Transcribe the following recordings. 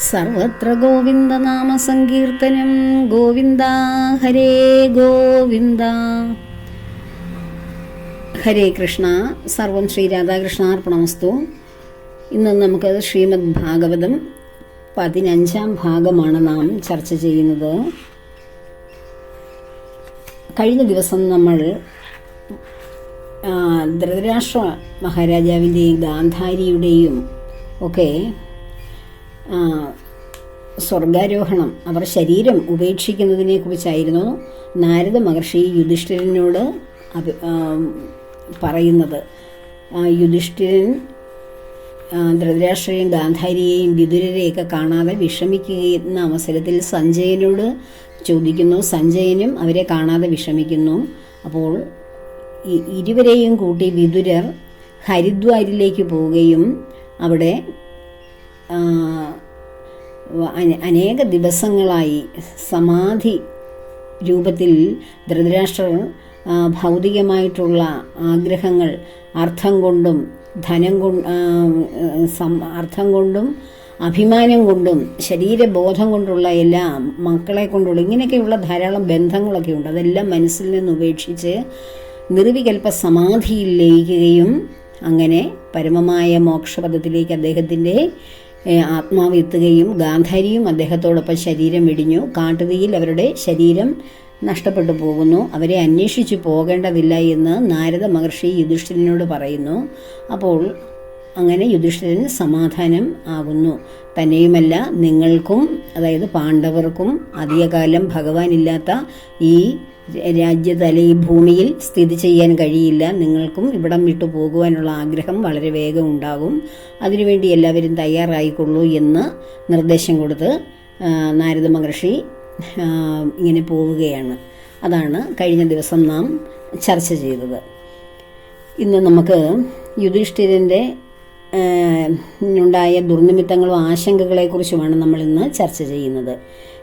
സർവത്ര ഗോവിന്ദനാമസങ്കീർത്തനം ഗോവിന്ദ ഹരേ ഗോവിന്ദ. ഹരേ കൃഷ്ണ. സർവം ശ്രീ രാധാകൃഷ്ണാർപ്പണമസ്തു. ഇന്ന് നമുക്ക് ശ്രീമദ് ഭാഗവതം പതിനഞ്ചാം ഭാഗമാണ് നാം ചർച്ച ചെയ്യുന്നത്. കഴിഞ്ഞ ദിവസം നമ്മൾ ധൃതരാഷ്ട്ര മഹാരാജാവിന്റെയും ഗാന്ധാരിയുടെയും ഒക്കെ സ്വർഗാരോഹണം. അവർ ശരീരം ഉപേക്ഷിക്കുന്നതിനെ കുറിച്ചായിരുന്നു നാരദ മഹർഷി യുധിഷ്ഠിരനോട് പറയുന്നത്. യുധിഷ്ഠിരൻ ധൃതരാഷ്ട്രയും ഗാന്ധാരിയെയും വിദുരരെയൊക്കെ കാണാതെ വിഷമിക്കുന്ന അവസരത്തിൽ സഞ്ജയനോട് ചോദിക്കുന്നു. സഞ്ജയനും അവരെ കാണാതെ വിഷമിക്കുന്നു. അപ്പോൾ ഇരുവരെയും കൂട്ടി വിതുരർ ഹരിദ്വാരിലേക്ക് പോവുകയും അവിടെ അനേക ദിവസങ്ങളായി സമാധി രൂപത്തിൽ ധൃതരാഷ്ട്രർ ഭൗതികമായിട്ടുള്ള ആഗ്രഹങ്ങൾ അർത്ഥം കൊണ്ടും ധനം കൊണ്ട് അർത്ഥം കൊണ്ടും അഭിമാനം കൊണ്ടും ശരീരബോധം കൊണ്ടുള്ള എല്ലാം മക്കളെ കൊണ്ടുള്ള ഇങ്ങനെയൊക്കെയുള്ള ധാരാളം ബന്ധങ്ങളൊക്കെ ഉണ്ട്. അതെല്ലാം മനസ്സിൽ നിന്ന് ഉപേക്ഷിച്ച് നിർവികൽപ്പ സമാധിയിൽ ലയിക്കുകയും അങ്ങനെ പരമമായ മോക്ഷപഥത്തിലേക്ക് അദ്ദേഹത്തിന്റെ ആത്മാവ് എത്തുകയും ഗാന്ധാരിയും അദ്ദേഹത്തോടൊപ്പം ശരീരം ഇടിഞ്ഞു. കാട്ടുതീയിൽ അവരുടെ ശരീരം നഷ്ടപ്പെട്ടു പോകുന്നു. അവരെ അന്വേഷിച്ചു പോകേണ്ടതില്ല എന്ന് നാരദ മഹർഷി യുധിഷ്ഠിരനോട് പറയുന്നു. അപ്പോൾ അങ്ങനെ യുധിഷ്ഠിരന് സമാധാനം ആകുന്നു. തന്നെയുമല്ല നിങ്ങൾക്കും അതായത് പാണ്ഡവർക്കും അധികകാലം ഭഗവാനില്ലാത്ത ഈ രാജ്യതല ഭൂമിയിൽ സ്ഥിതി ചെയ്യാൻ കഴിയില്ല. നിങ്ങൾക്കും ഇവിടം വിട്ടു പോകുവാനുള്ള ആഗ്രഹം വളരെ വേഗം ഉണ്ടാകും. അതിനുവേണ്ടി എല്ലാവരും തയ്യാറായിക്കൊള്ളൂ എന്ന് നിർദ്ദേശം കൊടുത്ത് നാരദ മഹർഷി ഇങ്ങനെ പോവുകയാണ്. അതാണ് കഴിഞ്ഞ ദിവസം നാം ചർച്ച ചെയ്തത്. ഇന്ന് നമുക്ക് യുധിഷ്ഠിരന്റെ ഉണ്ടായ ദുർനിമിത്തങ്ങളും ആശങ്കകളെക്കുറിച്ചുമാണ് നമ്മൾ ഇന്ന് ചർച്ച ചെയ്യുന്നത്.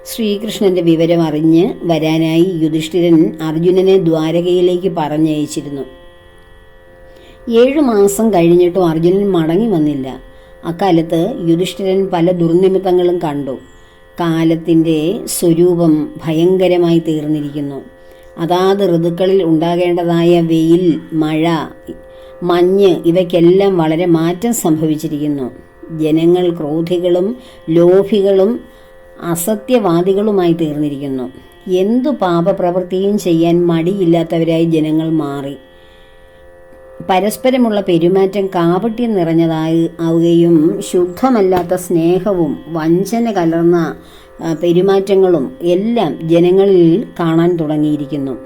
ശ്രീകൃഷ്ണന്റെ വിവരം അറിഞ്ഞ് വരാനായി യുധിഷ്ഠിരൻ അർജുനനെ ദ്വാരകയിലേക്ക് പറഞ്ഞയച്ചിരുന്നു. ഏഴു മാസം കഴിഞ്ഞിട്ടും അർജുനൻ മടങ്ങി വന്നില്ല. അക്കാലത്ത് യുധിഷ്ഠിരൻ പല ദുർനിമിത്തങ്ങളും കണ്ടു. കാലത്തിന്റെ സ്വരൂപം ഭയങ്കരമായി തീർന്നിരിക്കുന്നു. അതാത് ഋതുക്കളിൽ ഉണ്ടാകേണ്ടതായ വെയിൽ മഴ മഞ്ഞ് ഇവയ്ക്കെല്ലാം വളരെ മാറ്റം സംഭവിച്ചിരിക്കുന്നു. ജനങ്ങൾ ക്രോധികളും ലോഭികളും അസത്യവാദികളുമായി തീർന്നിരിക്കുന്നു. എന്തു പാപപ്രവൃത്തിയും ചെയ്യാൻ മടിയില്ലാത്തവരായി ജനങ്ങൾ മാറി. പരസ്പരമുള്ള പെരുമാറ്റം കാപട്യം നിറഞ്ഞതായി ആവുകയും ശുദ്ധമല്ലാത്ത സ്നേഹവും വഞ്ചന കലർന്ന പെരുമാറ്റങ്ങളും എല്ലാം ജനങ്ങളിൽ കാണാൻ തുടങ്ങിയിരിക്കുന്നു.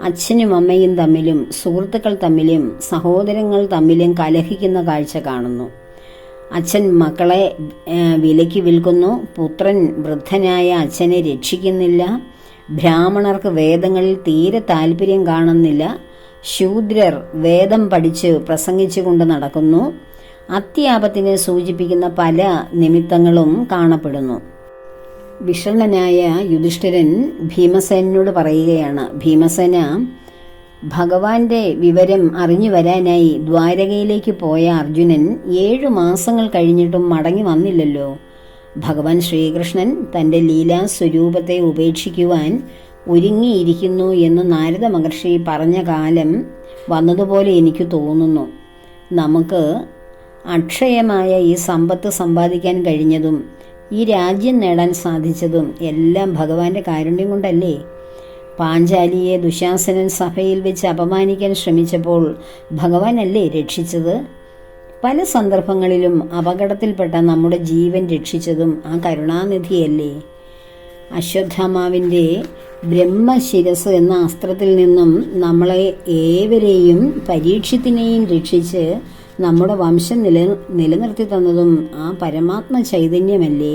അച്ഛനും അമ്മയും തമ്മിലും സുഹൃത്തുക്കൾ തമ്മിലും സഹോദരങ്ങൾ തമ്മിലും കലഹിക്കുന്ന കാഴ്ച കാണുന്നു. അച്ഛൻ മക്കളെ വിലക്കി വിൽക്കുന്നു. പുത്രൻ വൃദ്ധനായ അച്ഛനെ രക്ഷിക്കുന്നില്ല. ബ്രാഹ്മണർക്ക് വേദങ്ങളിൽ തീരെ താല്പര്യം കാണുന്നില്ല. ശൂദ്രർ വേദം പഠിച്ച് പ്രസംഗിച്ചുകൊണ്ട് നടക്കുന്നു. അത്യാപത്തിനെ സൂചിപ്പിക്കുന്ന പല നിമിത്തങ്ങളും കാണപ്പെടുന്നു. വിഷണ്ണനായ യുധിഷ്ഠിരൻ ഭീമസേനോട് പറയുകയാണ്. ഭീമസേന ഭഗവാന്റെ വിവരം അറിഞ്ഞു വരാനായി ദ്വാരകയിലേക്ക് പോയ അർജുനൻ ഏഴു മാസങ്ങൾ കഴിഞ്ഞിട്ടും മടങ്ങി വന്നില്ലല്ലോ. ഭഗവാൻ ശ്രീകൃഷ്ണൻ തന്റെ ലീലാ സ്വരൂപത്തെ ഉപേക്ഷിക്കുവാൻ ഒരുങ്ങിയിരിക്കുന്നു എന്ന് നാരദ മഹർഷി പറഞ്ഞ കാലം വന്നതുപോലെ എനിക്ക് തോന്നുന്നു. നമുക്ക് അക്ഷയമായ ഈ സമ്പത്ത് സമ്പാദിക്കാൻ കഴിഞ്ഞതും ഈ രാജ്യം നേടാൻ സാധിച്ചതും എല്ലാം ഭഗവാന്റെ കാരുണ്യം കൊണ്ടല്ലേ? പാഞ്ചാലിയെ ദുശാസനൻ സഭയിൽ വെച്ച് അപമാനിക്കാൻ ശ്രമിച്ചപ്പോൾ ഭഗവാനല്ലേ രക്ഷിച്ചത്? പല സന്ദർഭങ്ങളിലും അപകടത്തിൽപ്പെട്ട നമ്മുടെ ജീവൻ രക്ഷിച്ചതും ആ കരുണാനിധിയല്ലേ? അശ്വത്ഥാമാവിന്റെ ബ്രഹ്മശിരസ് എന്ന അസ്ത്രത്തിൽ നിന്നും നമ്മളെ ഏവരെയും പരീക്ഷത്തിനെയും രക്ഷിച്ച് നമ്മുടെ വംശം നില നിലനിർത്തി തന്നതും ആ പരമാത്മ ചൈതന്യമല്ലേ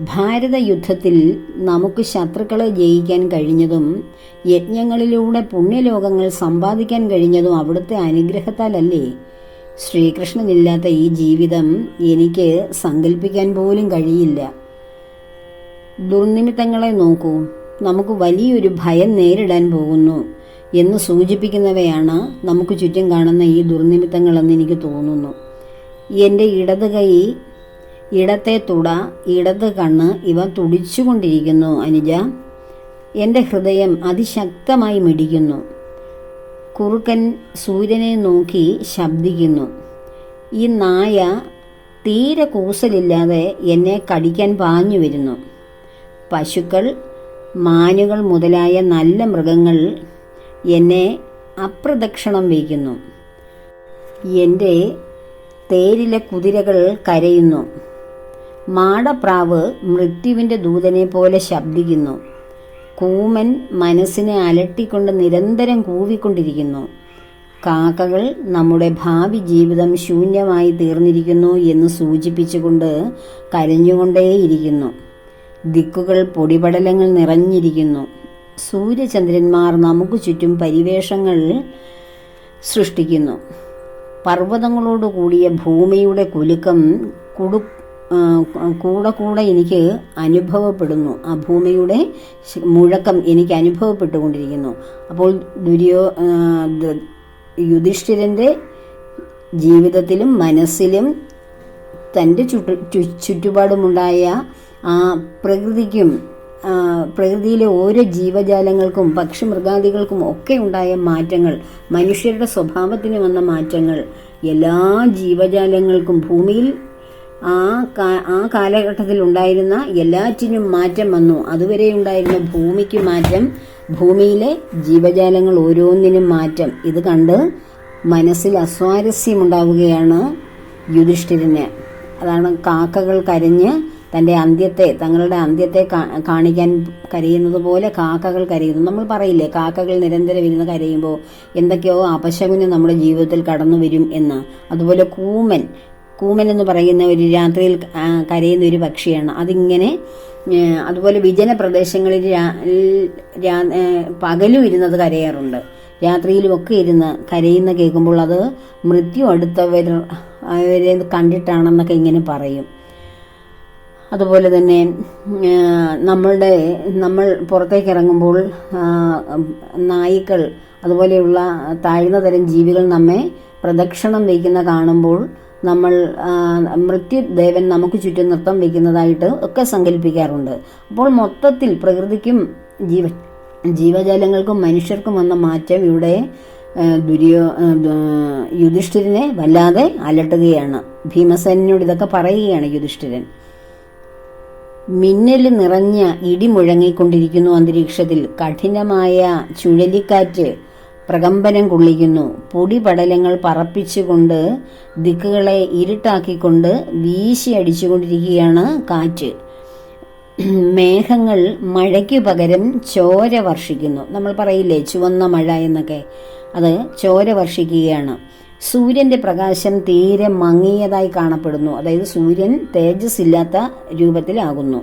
ഭാരത യുദ്ധത്തിൽ നമുക്ക് ശത്രുക്കളെ ജയിക്കാൻ കഴിഞ്ഞതും യജ്ഞങ്ങളിലൂടെ പുണ്യലോകങ്ങൾ സമ്പാദിക്കാൻ കഴിഞ്ഞതും അവിടുത്തെ അനുഗ്രഹത്താലല്ലേ? ശ്രീകൃഷ്ണനില്ലാത്ത ഈ ജീവിതം എനിക്ക് സങ്കല്പിക്കാൻ പോലും കഴിയില്ല. ദുർനിമിത്തങ്ങളെ നോക്കൂ. നമുക്ക് വലിയൊരു ഭയം നേരിടാൻ പോകുന്നു എന്ന് സൂചിപ്പിക്കുന്നവയാണ് നമുക്ക് ചുറ്റും കാണുന്ന ഈ ദുർനിമിത്തങ്ങളെന്ന് എനിക്ക് തോന്നുന്നു. എന്റെ ഇടത് കൈ ഇടത്തെ തുട ഇടത് കണ്ണ് ഇവ തുടിച്ചുകൊണ്ടിരിക്കുന്നു അനുജ. എന്റെ ഹൃദയം അതിശക്തമായി മിടിക്കുന്നു. കുറുക്കൻ സൂര്യനെ നോക്കി ശബ്ദിക്കുന്നു. ഈ നായ തീരെ കൂസലില്ലാതെ എന്നെ കടിക്കാൻ പാഞ്ഞു വരുന്നു. പശുക്കൾ മാനുകൾ മുതലായ നല്ല മൃഗങ്ങൾ എന്നെ അപ്രദക്ഷിണം വയ്ക്കുന്നു. എന്റെ തേരിലെ കുതിരകൾ കരയുന്നു. മാടപ്രാവ് മൃത്യുവിന്റെ ദൂതനെ പോലെ ശബ്ദിക്കുന്നു. കൂമൻ മനസ്സിനെ അലട്ടിക്കൊണ്ട് നിരന്തരം കൂവിക്കൊണ്ടിരിക്കുന്നു. കാക്കകൾ നമ്മുടെ ഭാവി ജീവിതം ശൂന്യമായി തീർന്നിരിക്കുന്നു എന്ന് സൂചിപ്പിച്ചുകൊണ്ട് കരഞ്ഞുകൊണ്ടേയിരിക്കുന്നു. ദിക്കുകൾ പൊടിപടലങ്ങൾ നിറഞ്ഞിരിക്കുന്നു. സൂര്യചന്ദ്രന്മാർ നമുക്ക് ചുറ്റും പരിവേഷങ്ങൾ സൃഷ്ടിക്കുന്നു. പർവതങ്ങളോട് കൂടിയ ഭൂമിയുടെ കുലുക്കം കുടു കൂടെ കൂടെ എനിക്ക് അനുഭവപ്പെടുന്നു. ആ ഭൂമിയുടെ മുഴക്കം എനിക്ക് അനുഭവപ്പെട്ടുകൊണ്ടിരിക്കുന്നു. അപ്പോൾ ദുര്യോ യുധിഷ്ഠിരന്റെ ജീവിതത്തിലും മനസ്സിലും തന്റെ ചുറ്റു ചുറ്റുപാടുമുണ്ടായ ആ പ്രകൃതിക്കും പ്രകൃതിയിലെ ഓരോ ജീവജാലങ്ങൾക്കും പക്ഷി മൃഗാദികൾക്കും ഒക്കെ ഉണ്ടായ മാറ്റങ്ങൾ മനുഷ്യരുടെ സ്വഭാവത്തിന് വന്ന മാറ്റങ്ങൾ എല്ലാ ജീവജാലങ്ങൾക്കും ഭൂമിയിൽ ആ ആ കാലഘട്ടത്തിൽ ഉണ്ടായിരുന്ന എല്ലാറ്റിനും മാറ്റം വന്നു. അതുവരെ ഉണ്ടായിരുന്ന ഭൂമിക്ക് മാറ്റം ഭൂമിയിലെ ജീവജാലങ്ങൾ ഓരോന്നിനും മാറ്റം. ഇത് കണ്ട് മനസ്സിൽ അസ്വാരസ്യമുണ്ടാവുകയാണ് യുധിഷ്ഠിരന്. അതാണ് കാക്കകൾ കരഞ്ഞ് തന്റെ അന്ത്യത്തെ തങ്ങളുടെ അന്ത്യത്തെ കാണിക്കാൻ കരയുന്നത് പോലെ കാക്കകൾ കരയുന്നു. നമ്മൾ പറയില്ലേ കാക്കകൾ നിരന്തരം ഇരുന്ന് കരയുമ്പോൾ എന്തൊക്കെയോ അപശകുനം നമ്മുടെ ജീവിതത്തിൽ കടന്നു വരും എന്ന്. അതുപോലെ കൂമൻ കൂമൻ എന്ന് പറയുന്ന ഒരു രാത്രിയിൽ കരയുന്ന ഒരു പക്ഷിയാണ്. അതിങ്ങനെ അതുപോലെ വിജന പ്രദേശങ്ങളിൽ പകലും ഇരുന്നത് കരയാറുണ്ട്. രാത്രിയിലും ഒക്കെ ഇരുന്ന് കരയുന്ന കേൾക്കുമ്പോൾ അത് മൃത്യു അടുത്തവർ അവരെ കണ്ടിട്ടാണെന്നൊക്കെ ഇങ്ങനെ പറയും. അതുപോലെ തന്നെ നമ്മളുടെ നമ്മൾ പുറത്തേക്ക് ഇറങ്ങുമ്പോൾ നായ്ക്കൾ അതുപോലെയുള്ള താഴ്ന്ന തരം ജീവികൾ നമ്മെ പ്രദക്ഷിണം വയ്ക്കുന്ന കാണുമ്പോൾ നമ്മൾ മൃത്യു മൃത്യുദേവൻ നമുക്ക് ചുറ്റും നൃത്തം വയ്ക്കുന്നതായിട്ട് ഒക്കെ സങ്കല്പിക്കാറുണ്ട്. അപ്പോൾ മൊത്തത്തിൽ പ്രകൃതിക്കും ജീവ ജീവജാലങ്ങൾക്കും മനുഷ്യർക്കും വന്ന മാറ്റം ഇവിടെ ദുര്യോ യുധിഷ്ഠിരനെ വല്ലാതെ അലട്ടുകയാണ്. ഭീമസേനോട് ഇതൊക്കെ പറയുകയാണ് യുധിഷ്ഠിരൻ. മിന്നൽ നിറഞ്ഞ ഇടി മുഴങ്ങിക്കൊണ്ടിരിക്കുന്നു അന്തരീക്ഷത്തിൽ. കഠിനമായ ചുഴലിക്കാറ്റ് പ്രകമ്പനം കൊള്ളിക്കുന്നു. പൊടിപടലങ്ങൾ പറപ്പിച്ചുകൊണ്ട് ദിക്കുകളെ ഇരുട്ടാക്കിക്കൊണ്ട് വീശി അടിച്ചുകൊണ്ടിരിക്കുകയാണ് കാറ്റ്. മേഘങ്ങൾ മഴയ്ക്ക് പകരം ചോര വർഷിക്കുന്നു. നമ്മൾ പറയില്ലേ ചുവന്ന മഴ എന്നൊക്കെ. അത് ചോര വർഷിക്കുകയാണ്. സൂര്യന്റെ പ്രകാശം തീരെ മങ്ങിയതായി കാണപ്പെടുന്നു. അതായത് സൂര്യൻ തേജസ് ഇല്ലാത്ത രൂപത്തിലാകുന്നു.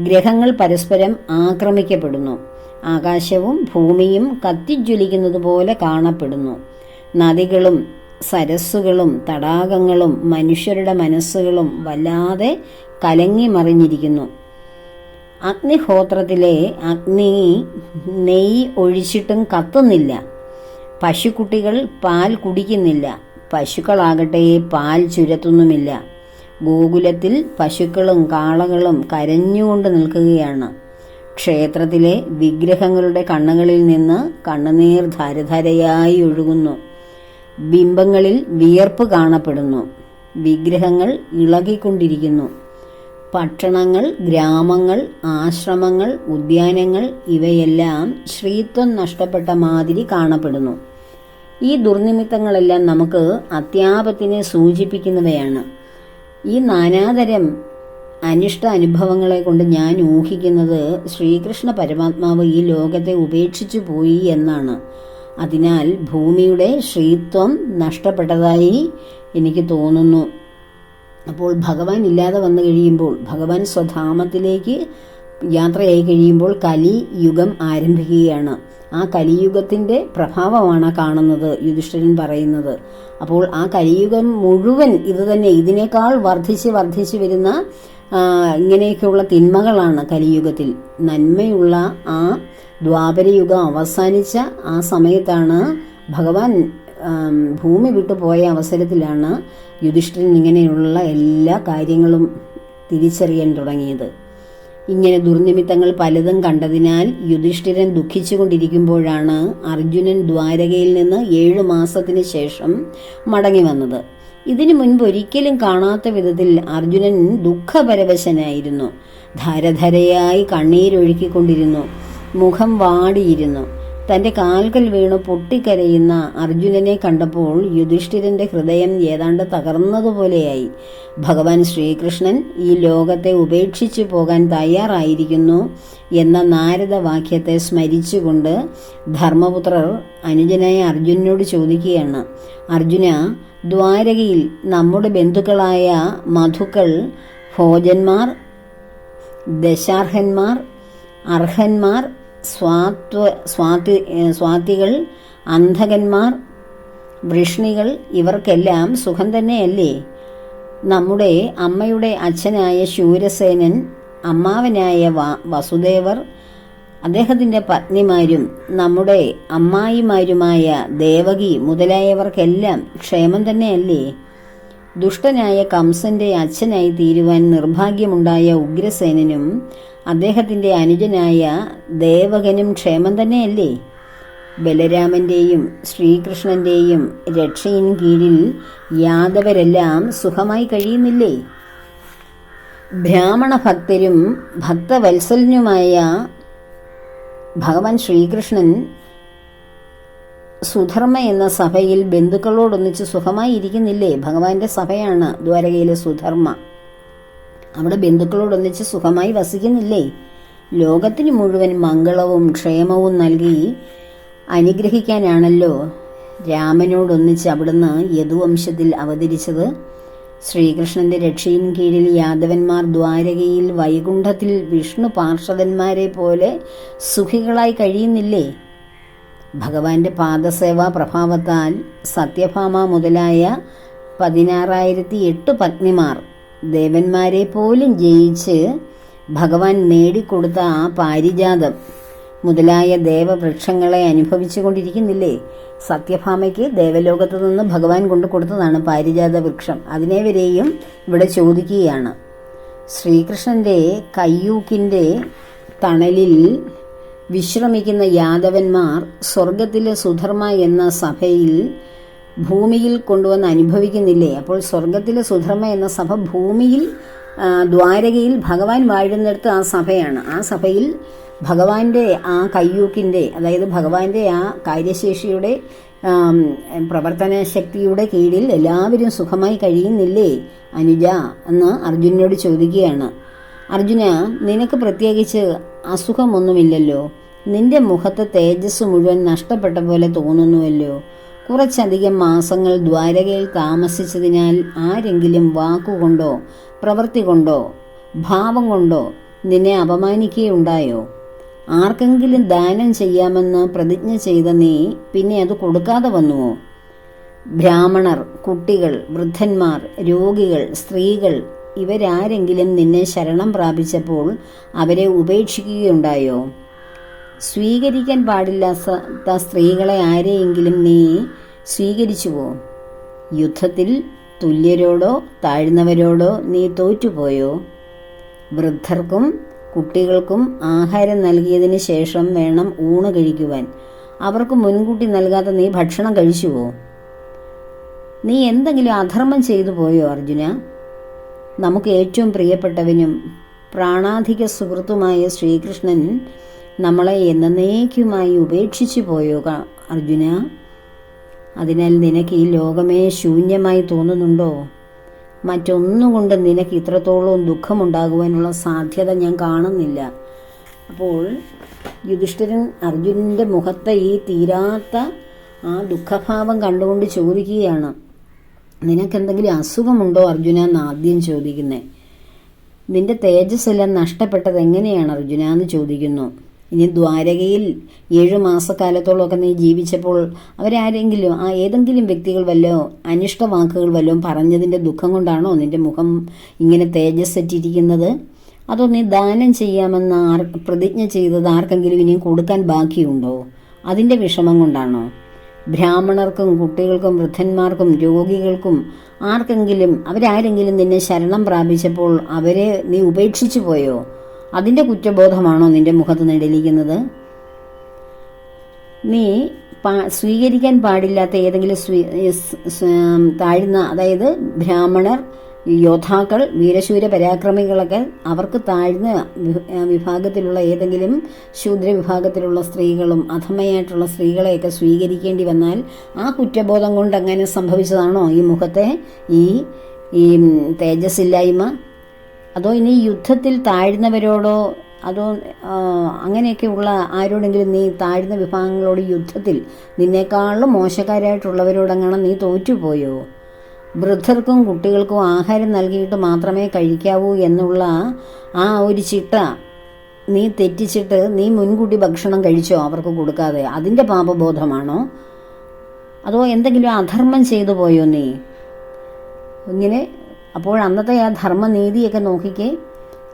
ഗ്രഹങ്ങൾ പരസ്പരം ആക്രമിക്കപ്പെടുന്നു. ആകാശവും ഭൂമിയും കത്തിജ്വലിക്കുന്നത് പോലെ കാണപ്പെടുന്നു. നദികളും സരസ്സുകളും തടാകങ്ങളും മനുഷ്യരുടെ മനസ്സുകളും വല്ലാതെ കലങ്ങി മറിഞ്ഞിരിക്കുന്നു അഗ്നിഹോത്രത്തിലെ അഗ്നി നെയ് ഒഴിച്ചിട്ടും കത്തുന്നില്ല. പശുക്കുട്ടികൾ പാൽ കുടിക്കുന്നില്ല. പശുക്കളാകട്ടെ പാൽ ചുരത്തുന്നുമില്ല. ഗോകുലത്തിൽ പശുക്കളും കാളകളും കരഞ്ഞുകൊണ്ട് നിൽക്കുകയാണ്. ക്ഷേത്രത്തിലെ വിഗ്രഹങ്ങളുടെ കണ്ണുകളിൽ നിന്ന് കണ്ണുനീർ ധാരധാരയായി ഒഴുകുന്നു. ബിംബങ്ങളിൽ വിയർപ്പ് കാണപ്പെടുന്നു. വിഗ്രഹങ്ങൾ ഇളകിക്കൊണ്ടിരിക്കുന്നു. പട്ടണങ്ങൾ ഗ്രാമങ്ങൾ ആശ്രമങ്ങൾ ഉദ്യാനങ്ങൾ ഇവയെല്ലാം ശ്രീത്വം നഷ്ടപ്പെട്ട മാതിരി കാണപ്പെടുന്നു. ഈ ദുർനിമിത്തങ്ങളെല്ലാം നമുക്ക് അത്യാപത്തിനെ സൂചിപ്പിക്കുന്നവയാണ്. ഈ നാനാതരം അനിഷ്ട അനുഭവങ്ങളെ കൊണ്ട് ഞാൻ ഊഹിക്കുന്നത് ശ്രീകൃഷ്ണ പരമാത്മാവ് ഈ ലോകത്തെ ഉപേക്ഷിച്ചു പോയി എന്നാണ്. അതിനാൽ ഭൂമിയുടെ ശ്രീത്വം നഷ്ടപ്പെട്ടതായി എനിക്ക് തോന്നുന്നു. അപ്പോൾ ഭഗവാൻ ഇല്ലാതെ വന്നു കഴിയുമ്പോൾ ഭഗവാൻ സ്വധാമത്തിലേക്ക് യാത്രയായി കഴിയുമ്പോൾ കലി യുഗം ആരംഭിക്കുകയാണ്. ആ കലിയുഗത്തിന്റെ പ്രഭാവമാണ് കാണുന്നത് യുധിഷ്ഠിരൻ പറയുന്നത്. അപ്പോൾ ആ കലിയുഗം മുഴുവൻ ഇത് തന്നെ ഇതിനേക്കാൾ വർദ്ധിച്ച് വർദ്ധിച്ച് വരുന്ന ഇങ്ങനെയൊക്കെയുള്ള തിന്മകളാണ് കലിയുഗത്തിൽ. നന്മയുള്ള ആ ദ്വാപരയുഗം അവസാനിച്ച ആ സമയത്താണ് ഭഗവാൻ ഭൂമി വിട്ടു പോയ അവസരത്തിലാണ് യുധിഷ്ഠിരൻ ഇങ്ങനെയുള്ള എല്ലാ കാര്യങ്ങളും തിരിച്ചറിയാൻ തുടങ്ങിയത്. ഇങ്ങനെ ദുർനിമിത്തങ്ങൾ പലതും കണ്ടതിനാൽ യുധിഷ്ഠിരൻ ദുഃഖിച്ചുകൊണ്ടിരിക്കുമ്പോഴാണ് അർജുനൻ ദ്വാരകയിൽ നിന്ന് ഏഴു മാസത്തിന് ശേഷം മടങ്ങി വന്നത്. ഇതിനു മുൻപ് ഒരിക്കലും കാണാത്ത വിധത്തിൽ അർജുനൻ ദുഃഖപരവശനായിരുന്നു. ധരധരയായി കണ്ണീരൊഴുക്കിക്കൊണ്ടിരുന്നു. മുഖം വാടിയിരുന്നു. തന്റെ കാൽക്കൽ വീണു പൊട്ടിക്കരയുന്ന അർജുനനെ കണ്ടപ്പോൾ യുധിഷ്ഠിരന്റെ ഹൃദയം ഏതാണ്ട് തകർന്നതുപോലെയായി. ഭഗവാൻ ശ്രീകൃഷ്ണൻ ഈ ലോകത്തെ ഉപേക്ഷിച്ചു പോകാൻ തയ്യാറായിരിക്കുന്നു എന്ന നാരദ വാക്യത്തെ സ്മരിച്ചുകൊണ്ട് ധർമ്മപുത്രർ അനുജനായ അർജുനനോട് ചോദിക്കുകയാണ്. അർജുന ദ്വാരകയിൽ നമ്മുടെ ബന്ധുക്കളായ മധുക്കൾ ഭോജന്മാർ ദശാർഹന്മാർ അർഹന്മാർ സ്വാത്വ സ്വാതി സ്വാതികൾ അന്ധകന്മാർ വൃഷ്ണികൾ ഇവർക്കെല്ലാം സുഖം തന്നെയല്ലേ? നമ്മുടെ അമ്മയുടെ അച്ഛനായ ശൂരസേനൻ അമ്മാവനായ വസുദേവർ അദ്ദേഹത്തിന്റെ പത്നിമാരും നമ്മുടെ അമ്മായിമാരുമായ ദേവകി മുതലായവർക്കെല്ലാം ക്ഷേമം തന്നെയല്ലേ? ദുഷ്ടനായ കംസന്റെ അച്ഛനായി തീരുവാൻ നിർഭാഗ്യമുണ്ടായ ഉഗ്രസേനനും അദ്ദേഹത്തിന്റെ അനുജനായ ദേവകനും ക്ഷേമം തന്നെയല്ലേ? ബലരാമന്റെയും ശ്രീകൃഷ്ണന്റെയും രക്ഷയിൻ കീഴിൽ യാദവരെല്ലാം സുഖമായി കഴിയുന്നില്ലേ? ബ്രാഹ്മണ ഭക്തരും ഭക്തവത്സലനുമായ ഭഗവാൻ ശ്രീകൃഷ്ണൻ സുധർമ്മ എന്ന സഭയിൽ ബന്ധുക്കളോടൊന്നിച്ച് സുഖമായി ഇരിക്കുന്നില്ലേ ഭഗവാന്റെ സഭയാണ് ദ്വാരകയിലെ സുധർമ്മ. അവിടെ ബന്ധുക്കളോടൊന്നിച്ച് സുഖമായി വസിക്കുന്നില്ലേ? ലോകത്തിന് മുഴുവൻ മംഗളവും ക്ഷേമവും നൽകി അനുഗ്രഹിക്കാനാണല്ലോ രാമനോടൊന്നിച്ച് അവിടുന്ന് യദുവംശത്തിൽ അവതരിച്ചത്. ശ്രീകൃഷ്ണന്റെ രക്ഷയിൻ കീഴിൽ യാദവന്മാർ ദ്വാരകയിൽ വൈകുണ്ഠത്തിൽ വിഷ്ണു പാർഷദന്മാരെ പോലെ സുഖികളായി കഴിയുന്നില്ലേ? ഭഗവാന്റെ പാദസേവാ പ്രഭാവത്താൽ സത്യഭാമ മുതലായ പതിനാറായിരത്തി എട്ട് പത്നിമാർ ദേവന്മാരെ പോലും ജയിച്ച് ഭഗവാൻ നേടിക്കൊടുത്ത ആ പാരിജാതം മുതലായ ദേവവൃക്ഷങ്ങളെ അനുഭവിച്ചു കൊണ്ടിരിക്കുന്നില്ലേ സത്യഭാമയ്ക്ക് ദേവലോകത്ത് നിന്ന് ഭഗവാൻ കൊണ്ടു കൊടുത്തതാണ് പാരിജാത വൃക്ഷം. അതിനെ വരെയും ഇവിടെ ചോദിക്കുകയാണ്. ശ്രീകൃഷ്ണന്റെ കയ്യൂക്കിന്റെ തണലിൽ വിശ്രമിക്കുന്ന യാദവന്മാർ സ്വർഗത്തിലെ സുധർമ്മ എന്ന സഭയിൽ ഭൂമിയിൽ കൊണ്ടുവന്ന് അനുഭവിക്കുന്നില്ലേ? അപ്പോൾ സ്വർഗത്തിലെ സുധർമ്മ എന്ന സഭ ഭൂമിയിൽ ദ്വാരകയിൽ ഭഗവാൻ വാഴുന്നിടത്ത് ആ സഭയാണ്. ആ സഭയിൽ ഭഗവാന്റെ ആ കയ്യൂക്കിന്റെ അതായത് ഭഗവാന്റെ ആ കാര്യശേഷിയുടെ പ്രവർത്തന ശക്തിയുടെ കീഴിൽ എല്ലാവരും സുഖമായി കഴിയുന്നില്ലേ? അനുജ എന്ന് അർജുനോട് ചോദിക്കുകയാണ്. അർജുന നിനക്ക് പ്രത്യേകിച്ച് അസുഖമൊന്നുമില്ലല്ലോ. നിന്റെ മുഖത്തെ തേജസ് മുഴുവൻ നഷ്ടപ്പെട്ട പോലെ തോന്നുന്നുവല്ലോ. കുറച്ചധികം മാസങ്ങൾ ദ്വാരകയിൽ താമസിച്ചതിനാൽ ആരെങ്കിലും വാക്കുകൊണ്ടോ പ്രവൃത്തി കൊണ്ടോ ഭാവം കൊണ്ടോ നിന്നെ അപമാനിക്കുകയുണ്ടായോ? ആർക്കെങ്കിലും ദാനം ചെയ്യാമെന്ന് പ്രതിജ്ഞ ചെയ്ത നീ പിന്നെ അത് കൊടുക്കാതെ വന്നുവോ? ബ്രാഹ്മണർ കുട്ടികൾ വൃദ്ധന്മാർ രോഗികൾ സ്ത്രീകൾ ഇവരാരെങ്കിലും നിന്നെ ശരണം പ്രാപിച്ചപ്പോൾ അവരെ ഉപേക്ഷിക്കുകയുണ്ടായോ? സ്വീകരിക്കാൻ പാടില്ലാത്ത സ്ത്രീകളെ ആരെയെങ്കിലും നീ സ്വീകരിച്ചുവോ? യുദ്ധത്തിൽ തുല്യരോടോ താഴ്ന്നവരോടോ നീ തോറ്റുപോയോ? വൃദ്ധർക്കും കുട്ടികൾക്കും ആഹാരം നൽകിയതിന് ശേഷം വേണം ഊണ് കഴിക്കുവാൻ. അവർക്ക് മുൻകൂട്ടി നൽകാതെ നീ ഭക്ഷണം കഴിച്ചുവോ? നീ എന്തെങ്കിലും അധർമ്മം ചെയ്തു പോയോ അർജുന? നമുക്ക് ഏറ്റവും പ്രിയപ്പെട്ടവനും പ്രാണാധിക സുഹൃത്തുമായ ശ്രീകൃഷ്ണൻ നമ്മളെ എന്നേക്കുമായി ഉപേക്ഷിച്ചു പോയോ അർജുന? അതിനാൽ നിനക്ക് ഈ ലോകമേ ശൂന്യമായി തോന്നുന്നുണ്ടോ? മറ്റൊന്നുകൊണ്ട് നിനക്ക് ഇത്രത്തോളം ദുഃഖമുണ്ടാകുവാനുള്ള സാധ്യത ഞാൻ കാണുന്നില്ല. അപ്പോൾ യുധിഷ്ഠിരൻ അർജുനന്റെ മുഖത്തെ ഈ തീരാത്ത ആ ദുഃഖഭാവം കണ്ടുകൊണ്ട് ചോദിക്കുകയാണ് നിനക്കെന്തെങ്കിലും അസുഖമുണ്ടോ അർജുന എന്ന് ആദ്യം ചോദിക്കുന്നത് നിന്റെ തേജസ് എല്ലാം നഷ്ടപ്പെട്ടത് എങ്ങനെയാണ് അർജുന എന്ന് ചോദിക്കുന്നു. ഇനി ദ്വാരകയിൽ ഏഴു മാസക്കാലത്തോളമൊക്കെ നീ ജീവിച്ചപ്പോൾ അവരാരെങ്കിലും ആ ഏതെങ്കിലും വ്യക്തികൾ വല്ലോ അനിഷ്ട വാക്കുകൾ വല്ലതും പറഞ്ഞതിന്റെ ദുഃഖം കൊണ്ടാണോ നിന്റെ മുഖം ഇങ്ങനെ തേജസ്സറ്റിരിക്കുന്നത് അതോ നീ ദാനം ചെയ്യാമെന്ന് ആർ പ്രതിജ്ഞ ചെയ്തത് ആർക്കെങ്കിലും ഇനിയും കൊടുക്കാൻ ബാക്കിയുണ്ടോ? അതിന്റെ വിഷമം കൊണ്ടാണോ? ബ്രാഹ്മണർക്കും കുട്ടികൾക്കും വൃദ്ധന്മാർക്കും രോഗികൾക്കും ആർക്കെങ്കിലും അവരാരെങ്കിലും നിന്നെ ശരണം പ്രാപിച്ചപ്പോൾ അവരെ നീ ഉപേക്ഷിച്ചു പോയോ അതിന്റെ കുറ്റബോധമാണോ നിന്റെ മുഖത്ത് നെടിലിക്കുന്നത് നീ സ്വീകരിക്കാൻ പാടില്ലാത്ത ഏതെങ്കിലും താഴ്ന്ന അതായത് ബ്രാഹ്മണർ യോദ്ധാക്കൾ വീരശൂര പരാക്രമികളൊക്കെ അവർക്ക് താഴ്ന്ന വിഭാഗത്തിലുള്ള ഏതെങ്കിലും ശൂദ്ര വിഭാഗത്തിലുള്ള സ്ത്രീകളും അധമയായിട്ടുള്ള സ്ത്രീകളെയൊക്കെ സ്വീകരിക്കേണ്ടി വന്നാൽ ആ കുറ്റബോധം കൊണ്ട് അങ്ങനെ സംഭവിച്ചതാണോ ഈ മുഖത്തെ? ഈ ഈ തേജസ്സില്ലായ്മ? അതോ ഇനി യുദ്ധത്തിൽ താഴ്ന്നവരോടോ അതോ അങ്ങനെയൊക്കെ അങ്ങനെയൊക്കെയുള്ള ആരോടെങ്കിലും നീ താഴ്ന്ന വിഭാഗങ്ങളോട് യുദ്ധത്തിൽ നിന്നേക്കാളും മോശക്കാരായിട്ടുള്ളവരോടെങ്ങനെ നീ തോറ്റുപോയോ? വൃദ്ധർക്കും കുട്ടികൾക്കും ആഹാരം നൽകിയിട്ട് മാത്രമേ കഴിക്കാവൂ എന്നുള്ള ആ ഒരു ചിട്ട നീ തെറ്റിച്ചിട്ട് നീ മുൻകൂട്ടി ഭക്ഷണം കഴിച്ചോ അവർക്ക് കൊടുക്കാതെ? അതിന്റെ പാപബോധമാണോ? അതോ എന്തെങ്കിലും അധർമ്മം ചെയ്തു പോയോ നീ? ഇങ്ങനെ അപ്പോൾ അന്നത്തെ ആ ധർമ്മനീതിയൊക്കെ നോക്കിക്കേ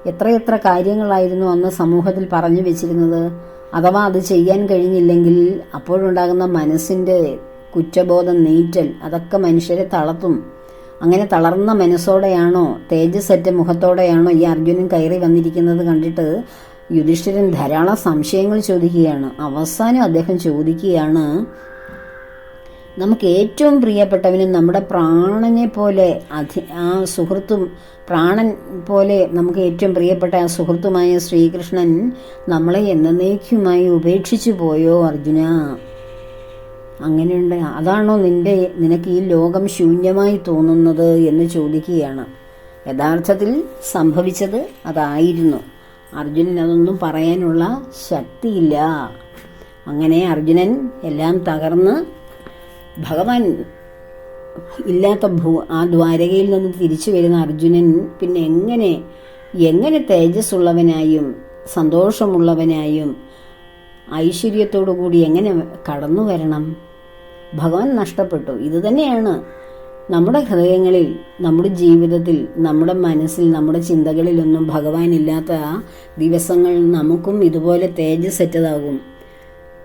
എത്രയെത്ര കാര്യങ്ങളായിരുന്നു അന്ന് സമൂഹത്തിൽ പറഞ്ഞു വെച്ചിരുന്നത്. അഥവാ അത് ചെയ്യാൻ കഴിഞ്ഞില്ലെങ്കിൽ അപ്പോഴുണ്ടാകുന്ന മനസ്സിന്റെ കുറ്റബോധം നീറ്റൽ അതൊക്കെ മനുഷ്യരെ തളർത്തും. അങ്ങനെ തളർന്ന മനസ്സോടെയാണോ തേജസ്സറ്റ മുഖത്തോടെയാണോ ഈ അർജുനൻ കയറി വന്നിരിക്കുന്നത് കണ്ടിട്ട് യുധിഷ്ഠിരൻ ധാരാളം സംശയങ്ങൾ ചോദിക്കുകയാണ്. അവസാനം അദ്ദേഹം ചോദിക്കുകയാണ് നമുക്ക് ഏറ്റവും പ്രിയപ്പെട്ടവനും നമ്മുടെ പ്രാണനെ പോലെ അധി ആ സുഹൃത്തും പ്രാണൻ പോലെ നമുക്ക് ഏറ്റവും പ്രിയപ്പെട്ട ആ സുഹൃത്തുമായ ശ്രീകൃഷ്ണൻ നമ്മളെ എന്നേക്കുമായി ഉപേക്ഷിച്ചു പോയോ അർജുന? അങ്ങനെയുണ്ട്. അതാണോ നിന്റെ നിനക്ക് ഈ ലോകം ശൂന്യമായി തോന്നുന്നത് എന്ന് ചോദിക്കുകയാണ്. യഥാർത്ഥത്തിൽ സംഭവിച്ചത് അതായിരുന്നു. അർജുനൻ അതൊന്നും പറയാനുള്ള ശക്തിയില്ല. അങ്ങനെ അർജുനൻ എല്ലാം തകർന്ന് ഭഗവാൻ ഇല്ലാത്ത ഭൂ ആ ദ്വാരകയിൽ നിന്ന് തിരിച്ചു വരുന്ന അർജുനൻ പിന്നെ എങ്ങനെ എങ്ങനെ തേജസ്സുള്ളവനായും സന്തോഷമുള്ളവനായും ഐശ്വര്യത്തോടു കൂടി എങ്ങനെ കടന്നു വരണം? ഭഗവാൻ നഷ്ടപ്പെട്ടു. ഇത് തന്നെയാണ് നമ്മുടെ ഹൃദയങ്ങളിൽ നമ്മുടെ ജീവിതത്തിൽ നമ്മുടെ മനസ്സിൽ നമ്മുടെ ചിന്തകളിലൊന്നും ഭഗവാൻ ഇല്ലാത്ത ദിവസങ്ങൾ നമുക്കും ഇതുപോലെ തേജസ്സറ്റതാകും.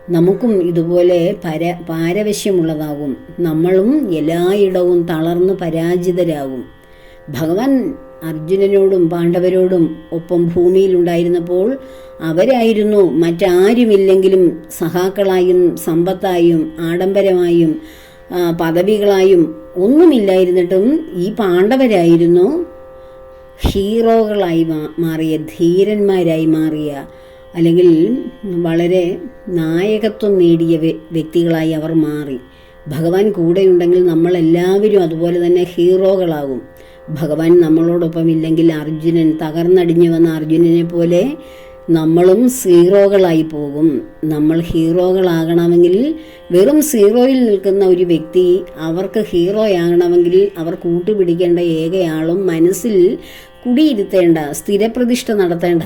നമുക്കും ഇതുപോലെ പര പാരവശ്യമുള്ളതാകും. നമ്മളും എല്ലായിടവും തളർന്ന് പരാജിതരാകും. ഭഗവാൻ അർജുനനോടും പാണ്ഡവരോടും ഒപ്പം ഭൂമിയിലുണ്ടായിരുന്നപ്പോൾ അവരായിരുന്നു മറ്റാരുമില്ലെങ്കിലും സഹാക്കളായും സമ്പത്തായും ആഡംബരമായും പദവികളായും ഒന്നുമില്ലായിരുന്നിട്ടും ഈ പാണ്ഡവരായിരുന്നു ഹീറോകളായി മാറിയ ധീരന്മാരായി മാറിയ അല്ലെങ്കിൽ വളരെ നായകത്വം നേടിയ വ്യക്തികളായി അവർ മാറി. ഭഗവാൻ കൂടെയുണ്ടെങ്കിൽ നമ്മളെല്ലാവരും അതുപോലെ തന്നെ ഹീറോകളാകും. ഭഗവാൻ നമ്മളോടൊപ്പം ഇല്ലെങ്കിൽ അർജുനൻ തകർന്നടിഞ്ഞു വന്ന അർജുനനെ പോലെ നമ്മളും സീറോകളായി പോകും. നമ്മൾ ഹീറോകളാകണമെങ്കിൽ വെറും സീറോയിൽ നിൽക്കുന്ന ഒരു വ്യക്തി അവർക്ക് ഹീറോയാകണമെങ്കിൽ അവർ കൂട്ടുപിടിക്കേണ്ട ഏകയാളും മനസ്സിൽ കുടിയിരുത്തേണ്ട സ്ഥിരപ്രതിഷ്ഠ നടത്തേണ്ട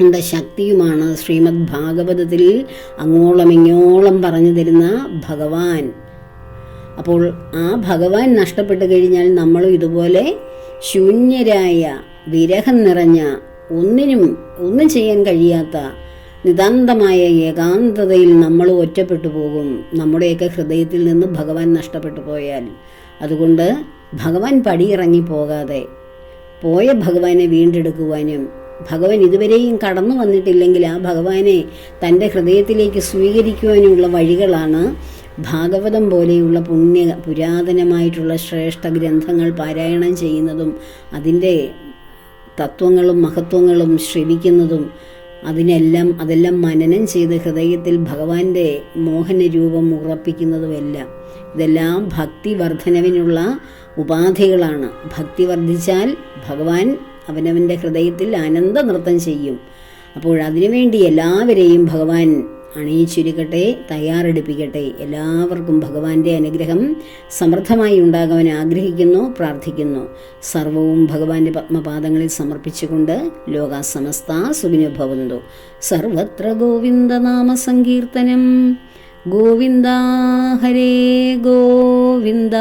ണ്ട ശക്തിയുമാണ് ശ്രീമദ് ഭാഗവതത്തിൽ അങ്ങോളം ഇങ്ങോളം പറഞ്ഞു തരുന്ന ഭഗവാൻ. അപ്പോൾ ആ ഭഗവാൻ നഷ്ടപ്പെട്ടു കഴിഞ്ഞാൽ നമ്മൾ ഇതുപോലെ ശൂന്യരായ വിരഹം നിറഞ്ഞ ഒന്നിനും ഒന്നും ചെയ്യാൻ കഴിയാത്ത നിതാന്തമായ ഏകാന്തതയിൽ നമ്മൾ ഒറ്റപ്പെട്ടു പോകും. നമ്മുടെയൊക്കെ ഹൃദയത്തിൽ നിന്ന് ഭഗവാൻ നഷ്ടപ്പെട്ടു പോയാൽ. അതുകൊണ്ട് ഭഗവാൻ പടിയിറങ്ങി പോകാതെ പോയ ഭഗവാനെ വീണ്ടെടുക്കുവാനും ഭഗവാൻ ഇതുവരെയും കടന്നു വന്നിട്ടില്ലെങ്കിൽ ആ ഭഗവാനെ തന്റെ ഹൃദയത്തിലേക്ക് സ്വീകരിക്കുവാനുള്ള വഴികളാണ് ഭാഗവതം പോലെയുള്ള പുണ്യ പുരാതനമായിട്ടുള്ള ശ്രേഷ്ഠ ഗ്രന്ഥങ്ങൾ പാരായണം ചെയ്യുന്നതും അതിന്റെ തത്വങ്ങളും മഹത്വങ്ങളും ശ്രമിക്കുന്നതും അതിനെല്ലാം അതെല്ലാം മനനം ചെയ്ത് ഹൃദയത്തിൽ ഭഗവാന്റെ മോഹന രൂപം ഉറപ്പിക്കുന്നതുമെല്ലാം. ഇതെല്ലാം ഭക്തി വർധനവിനുള്ള ഉപാധികളാണ്. ഭക്തി വർദ്ധിച്ചാൽ ഭഗവാൻ അവനവന്റെ ഹൃദയത്തിൽ ആനന്ദ നൃത്തം ചെയ്യും. അപ്പോൾ അതിനുവേണ്ടി എല്ലാവരെയും ഭഗവാൻ അണിയിച്ചുരുക്കട്ടെ തയ്യാറെടുപ്പിക്കട്ടെ. എല്ലാവർക്കും ഭഗവാന്റെ അനുഗ്രഹം സമൃദ്ധമായി ഉണ്ടാകാൻ ആഗ്രഹിക്കുന്നു പ്രാർത്ഥിക്കുന്നു. സർവവും ഭഗവാന്റെ പത്മപാദങ്ങളിൽ സമർപ്പിച്ചുകൊണ്ട് ലോക സമസ്ത സുഖിനുഭവന്തു സർവത്ര ഗോവിന്ദ നാമ സങ്കീർത്തനം ഗോവിന്ദ ഹരേ ഗോവിന്ദ.